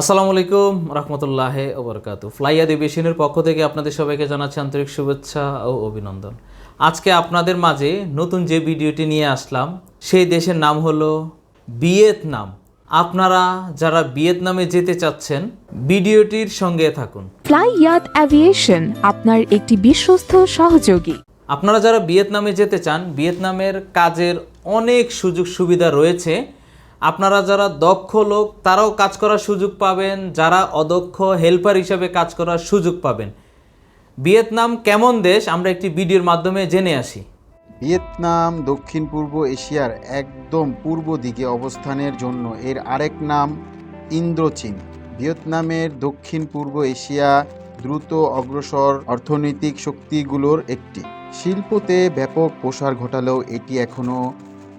আসসালামু আলাইকুম রহমতুল্লাহ ওবরকাতু ফ্লাইয়া দিবেশনের পক্ষ থেকে আপনাদের সবাইকে জানাচ্ছি আন্তরিক শুভেচ্ছা ও অভিনন্দন। আজকে আপনাদের মাঝে নতুন যে ভিডিওটি নিয়ে আসলাম সেই দেশের নাম হলো ভিয়েতনাম। আপনারা যারা ভিয়েতনামে যেতে চাচ্ছেন ভিডিওটির সঙ্গে থাকুন। ফ্লাই ইয়াত অ্যাভিয়েশন আপনার একটি বিশ্বস্ত সহযোগী। আপনারা যারা ভিয়েতনামে যেতে চান ভিয়েতনামের কাজের অনেক সুযোগ সুবিধা রয়েছে। আপনারা যারা দক্ষ লোক, তারাও কাজ করার সুযোগ পাবেন। যারা অদক্ষ হেল্পার হিসেবে কাজ করার সুযোগ পাবেন। ভিয়েতনাম কেমন দেশ? আমরা একটি ভিডিওর মাধ্যমে জেনে আসি। ভিয়েতনাম দক্ষিণ পূর্ব এশিয়ার একদম পূর্ব দিকে অবস্থানের জন্য এর আরেক নাম ইন্দ্রচীন। ভিয়েতনামের দক্ষিণ পূর্ব এশিয়া দ্রুত অগ্রসর অর্থনৈতিক শক্তিগুলোর একটি। শিল্পতে ব্যাপক প্রসার ঘটালেও এটি এখনও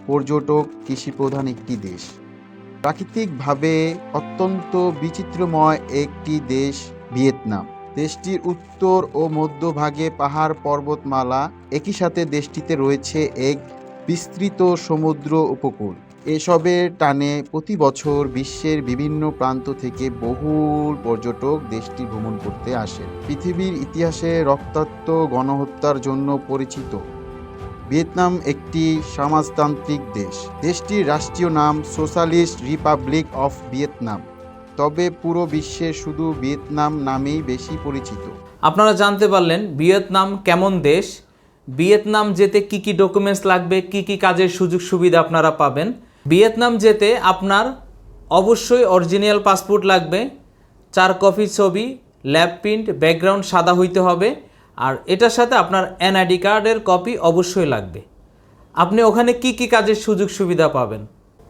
পর্যটক, কৃষিপ্রধান একটি দেশ। প্রাকৃতিকভাবে অত্যন্ত বিচিত্রময় একটি দেশ ভিয়েতনাম। দেশটির উত্তর ও মধ্যভাগে পাহাড় পর্বতমালা একই সাথে দেশটিতে রয়েছে এক বিস্তৃত সমুদ্র উপকূল। এসবের টানে প্রতি বছর বিশ্বের বিভিন্ন প্রান্ত থেকে বহুল পর্যটক দেশটি ভ্রমণ করতে আসেন। পৃথিবীর ইতিহাসে রক্তাক্ত গণহত্যার জন্য পরিচিত ভিয়েতনাম একটি সমাজতান্ত্রিক দেশ। দেশটির রাষ্ট্রীয় নাম সোশ্যালিস্ট রিপাবলিক অফ ভিয়েতনাম। তবে পুরো বিশ্বে শুধু ভিয়েতনাম নামেই বেশি পরিচিত। আপনারা জানতে পারলেন ভিয়েতনাম কেমন দেশ, ভিয়েতনাম যেতে কি কি ডকুমেন্টস লাগবে, কি কি কাজের সুযোগ সুবিধা আপনারা পাবেন। ভিয়েতনাম যেতে আপনার অবশ্যই অরিজিনাল পাসপোর্ট লাগবে, চার কপি ছবি ল্যাব প্রিন্ট ব্যাকগ্রাউন্ড সাদা হইতে হবে। আর এটার সাথে আপনার এনআইডি কার্ডের কপি অবশ্যই লাগবে। আপনি ওখানে কি কি কাজের সুযোগ সুবিধা পাবেন?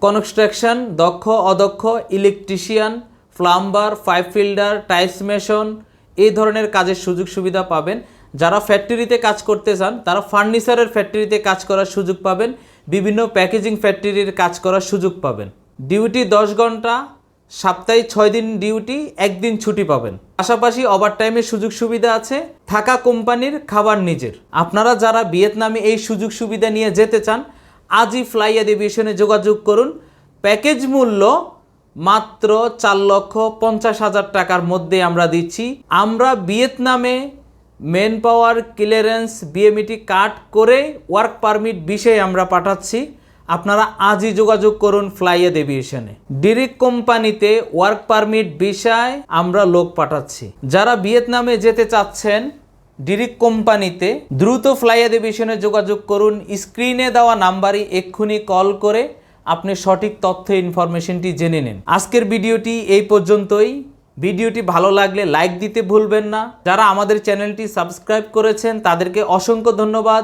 কনস্ট্রাকশন দক্ষ, অদক্ষ electrician plumber pipe fitter tiles mason এই ধরনের কাজের সুযোগ সুবিধা পাবেন। যারা ফ্যাক্টরিতে কাজ করতে চান, তারা ফার্নিচারের ফ্যাক্টরিতে কাজ করার সুযোগ পাবেন। বিভিন্ন প্যাকেজিং ফ্যাক্টরির কাজ করার সুযোগ পাবেন। ডিউটি দশ ঘণ্টা সপ্তাহে ছয় দিন ডিউটি, একদিন ছুটি পাবেন। পাশাপাশি ওভার ওভারটাইমের সুযোগ সুবিধা আছে। থাকা কোম্পানির খাবার নিজের। আপনারা যারা ভিয়েতনামে এই সুযোগ সুবিধা নিয়ে যেতে চান, আজই ফ্লাই এভিয়েশনে যোগাযোগ করুন। প্যাকেজ মূল্য মাত্র চার লক্ষ পঞ্চাশ হাজার টাকার মধ্যে আমরা দিচ্ছি। আমরা ভিয়েতনামে manpower clearance BMET cut করে ওয়ার্ক পারমিট বিষয়ে আমরা পাঠাচ্ছি। আপনারা আজই যোগাযোগ করুন ফ্লাইয়েদ এভিয়েশনে। ডিরেক্ট কোম্পানিতে ওয়ার্ক পারমিট বিষয় আমরা লোক পাঠাচ্ছি। যারা ভিয়েতনামে যেতে চাচ্ছেন ডিরেক্ট কোম্পানিতে দ্রুত ফ্লাইয়েদ এভিয়েশনে যোগাযোগ করুন। স্ক্রিনে দেওয়া নাম্বারে এক্ষুনি কল করে আপনি সঠিক তথ্য, ইনফরমেশনটি জেনে নিন। আজকের ভিডিওটি এই পর্যন্তই। ভিডিওটি ভালো লাগলে লাইক দিতে ভুলবেন না। যারা আমাদের চ্যানেলটি সাবস্ক্রাইব করেছেন, তাদেরকে অসংখ্য ধন্যবাদ।